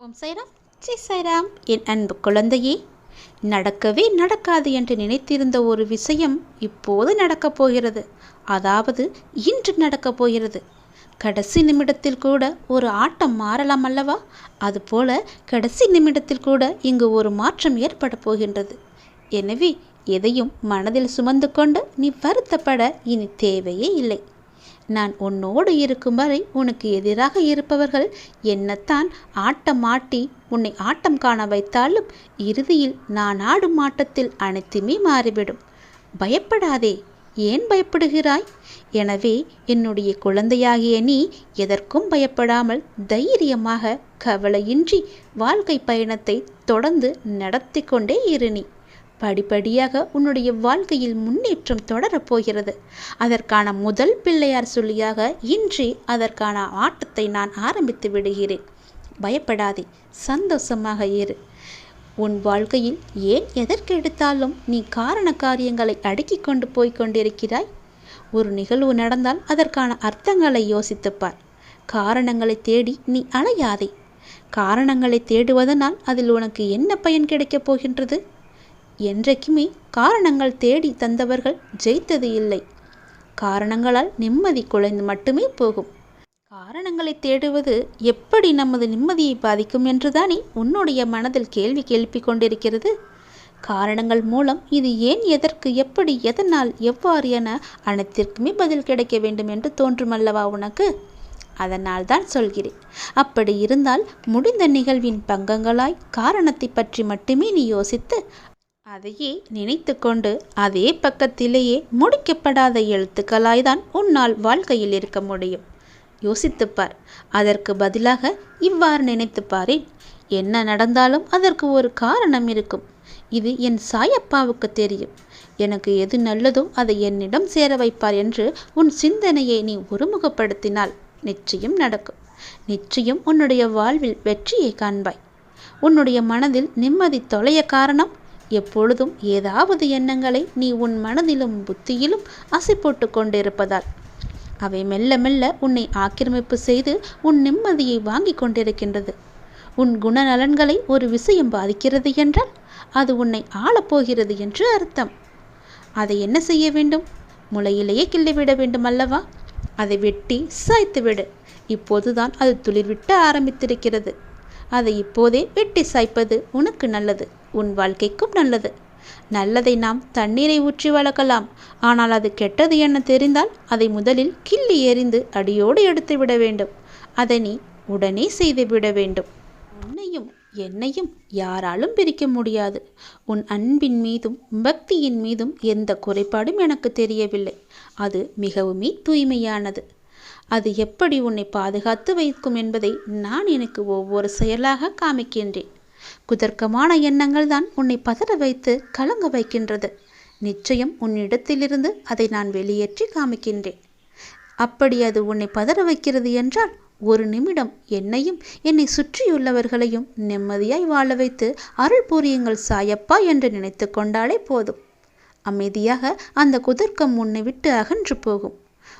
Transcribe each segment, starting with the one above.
ஓம் சைராம். ஜெய் சைராம். என் அன்பு குழந்தையே நடக்கவே நடக்காது என்று நினைத்திருந்த ஒரு விஷயம் இப்போது நடக்கப் போகிறது. அதாவது இன்று நடக்கப் போகிறது. கடைசி நிமிடத்தில் கூட ஒரு ஆட்டம் மாறலாம் அல்லவா? அதுபோல கடைசி நிமிடத்தில் கூட இங்கு ஒரு மாற்றம் ஏற்பட போகின்றது. எனவே எதையும் மனதில் சுமந்து கொண்டு நீ வருத்தப்பட இனி தேவையே இல்லை. நான் உன்னோடு இருக்கும் வரை உனக்கு எதிராக இருப்பவர்கள் என்னத்தான் ஆட்டம் ஆட்டி உன்னை ஆட்டம் காண வைத்தாலும் இறுதியில் நான் ஆடும் ஆட்டத்தில் அனைத்துமே மாறிவிடும். பயப்படாதே. ஏன் பயப்படுகிறாய்? எனவே என்னுடைய குழந்தையாகிய நீ எதற்கும் பயப்படாமல் தைரியமாக கவலையின்றி வாழ்க்கை பயணத்தை தொடர்ந்து நடத்தி கொண்டே இரு நீ. படிப்படியாக உன்னுடைய வாழ்க்கையில் முன்னேற்றம் தொடரப் போகிறது. அதற்கான முதல் பிள்ளையார் சொல்லியாக இன்றே அதற்கான ஆட்டத்தை நான் ஆரம்பித்து விடுகிறேன். பயப்படாதே சந்தோஷமாக இரு. உன் வாழ்க்கையில் ஏன் எதற்கெடுத்தாலும் நீ காரண காரியங்களை அடுக்கி கொண்டு போய் கொண்டிருக்கிறாய்? ஒரு நிகழ்வு நடந்தால் அதற்கான அர்த்தங்களை யோசித்துப்பார். காரணங்களை தேடி நீ அலையாதே. காரணங்களை தேடுவதனால் அதில் உனக்கு என்ன பயன் கிடைக்கப் போகின்றது? என்றைக்குமே காரணங்கள் தேடி தந்தவர்கள் ஜெயித்தது இல்லை. காரணங்களால் நிம்மதி குலைந்து மட்டுமே போகும். காரணங்களை தேடுவது எப்படி நமது நிம்மதியை பாதிக்கும் என்றுதானே உன்னுடைய மனதில் கேள்வி எழுப்பிக் கொண்டிருக்கிறது. காரணங்கள் மூலம் இது ஏன் எதற்கு எப்படி எதனால் எவ்வாறு என அனைத்திற்குமே பதில் கிடைக்க வேண்டும் என்று தோன்றுமல்லவா உனக்கு? அதனால் தான் சொல்கிறேன். அப்படி இருந்தால் முடிந்த நிகழ்வின் பங்கங்களாய் காரணத்தை பற்றி மட்டுமே நீ யோசித்து அதையே நினைத்து கொண்டு அதே பக்கத்திலேயே முடிக்கப்படாத எழுத்துக்களாய்தான் உன்னால் வாழ்க்கையில் இருக்க முடியும். யோசித்துப்பார். அதற்கு பதிலாக இவ்வாறு நினைத்துப்பாரேன். என்ன நடந்தாலும் அதற்கு ஒரு காரணம் இருக்கும். இது என் சாயப்பாவுக்கு தெரியும். எனக்கு எது நல்லதோ அதை என்னிடம் சேர வைப்பார் என்று உன் சிந்தனையை நீ ஒருமுகப்படுத்தினால் நிச்சயம் நடக்கும். நிச்சயம் உன்னுடைய வாழ்வில் வெற்றியை காண்பாய். உன்னுடைய மனதில் நிம்மதி தொலைய காரணம் எப்பொழுதும் ஏதாவது எண்ணங்களை நீ உன் மனதிலும் புத்தியிலும் அசை போட்டு கொண்டிருப்பதால். அவை மெல்ல மெல்ல உன்னை ஆக்கிரமிப்பு செய்து உன் நிம்மதியை வாங்கி கொண்டிருக்கின்றது. உன் குணநலன்களை ஒரு விஷயம் பாதிக்கிறது என்றால் அது உன்னை ஆளப்போகிறது என்று அர்த்தம். அதை என்ன செய்ய வேண்டும்? முளையிலேயே கிள்ளிவிட வேண்டும் அல்லவா? அதை வெட்டி சாய்த்துவிடு. இப்போதுதான் அது துளிர்விட்ட ஆரம்பித்திருக்கிறது. அதை இப்போதே வெட்டி சாய்ப்பது உனக்கு நல்லது உன் வாழ்க்கைக்கும் நல்லது. நல்லதை நாம் தண்ணீரை ஊற்றி வளர்க்கலாம். ஆனால் அது கெட்டது என தெரிந்தால் அதை முதலில் கிள்ளி எறிந்து அடியோடு எடுத்து விட வேண்டும். அதை நீ உடனே செய்து விட வேண்டும். உன்னையும் என்னையும் யாராலும் பிரிக்க முடியாது. உன் அன்பின் மீதும் பக்தியின் மீதும் எந்த குறைபாடும் எனக்கு தெரியவில்லை. அது மிகவுமே தூய்மையானது. அது எப்படி உன்னை பாதுகாத்து வைக்கும் என்பதை நான் எனக்கு ஒவ்வொரு செயலாக காமிக்கின்றேன். குதர்க்கமான எண்ணங்கள் தான் உன்னை பதற வைத்து கலங்க வைக்கின்றது. நிச்சயம் உன்னிடத்திலிருந்து அதை நான் வெளியேற்றி காமிக்கின்றேன். அப்படி அது உன்னை பதற வைக்கிறது என்றால் ஒரு நிமிடம் என்னையும் என்னை சுற்றியுள்ளவர்களையும் நிம்மதியாய் வாழ வைத்து அருள் புரியுங்கள் சாயப்பா என்று நினைத்து கொண்டாலே போதும். அமைதியாக அந்த குதர்க்கம் உன்னை விட்டு அகன்று போகும்.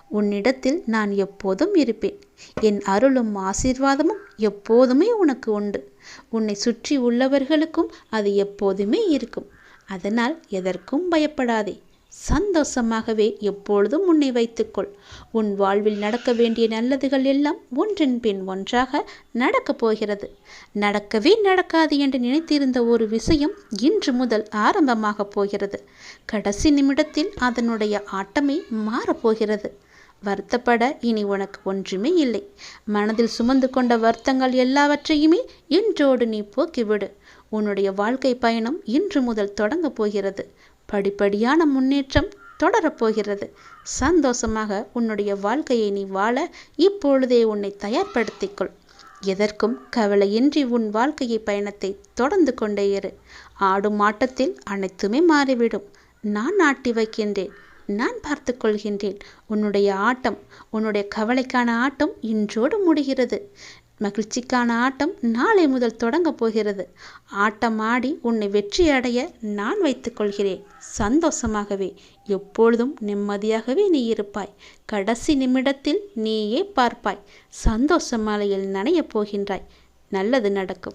உன்னிடத்தில் நான் எப்போதும் இருப்பேன். என் அருளும் ஆசீர்வாதமும் எப்போதுமே உனக்கு உண்டு. உன்னை சுற்றி உள்ளவர்களுக்கும் அது எப்போதுமே இருக்கும். அதனால் எதற்கும் பயப்படாதே. சந்தோஷமாகவே எப்பொழுதும் உன்னை வைத்துக்கொள். உன் வாழ்வில் நடக்க வேண்டிய நல்லதுகள் எல்லாம் ஒன்றின் பின் ஒன்றாக நடக்கப் போகிறது. நடக்கவே நடக்காது என்று நினைத்திருந்த ஒரு விஷயம் இன்று முதல் ஆரம்பமாகப் போகிறது. கடைசி நிமிடத்தில் அதனுடைய ஆட்டமே மாறப்போகிறது வருத்தப்பட இனி உனக்கு ஒன்றுமே இல்லை. மனதில் சுமந்து கொண்ட வருத்தங்கள் எல்லாவற்றையுமே இன்றோடு நீ போக்கிவிடு. உன்னுடைய வாழ்க்கை பயணம் இன்று முதல் தொடங்கப் போகிறது. படிப்படியான முன்னேற்றம் தொடரப்போகிறது சந்தோஷமாக உன்னுடைய வாழ்க்கையை நீ வாழ இப்பொழுதே உன்னை தயார்படுத்திக்கொள். எதற்கும் கவலையின்றி உன் வாழ்க்கையை பயணத்தை தொடர்ந்து கொண்டே இரு. ஆடும் ஆட்டத்தில் அனைத்துமே மாறிவிடும். நான் ஆட்டி வைக்கின்றேன். நான் பார்த்து கொள்கின்றேன். உன்னுடைய ஆட்டம் உன்னுடைய கவலைக்கான ஆட்டம் இன்றோடு முடிகிறது. மகிழ்ச்சிக்கான ஆட்டம் நாளை முதல் தொடங்கப் போகிறது. ஆட்டம் ஆடி உன்னை வெற்றி அடைய நான் வைத்துக்கொள்கிறேன் சந்தோஷமாகவே எப்பொழுதும் நிம்மதியாகவே நீ இருப்பாய். கடைசி நிமிடத்தில் நீயே பார்ப்பாய். சந்தோஷ மலையில் நனையப் போகின்றாய். நல்லது நடக்கும்.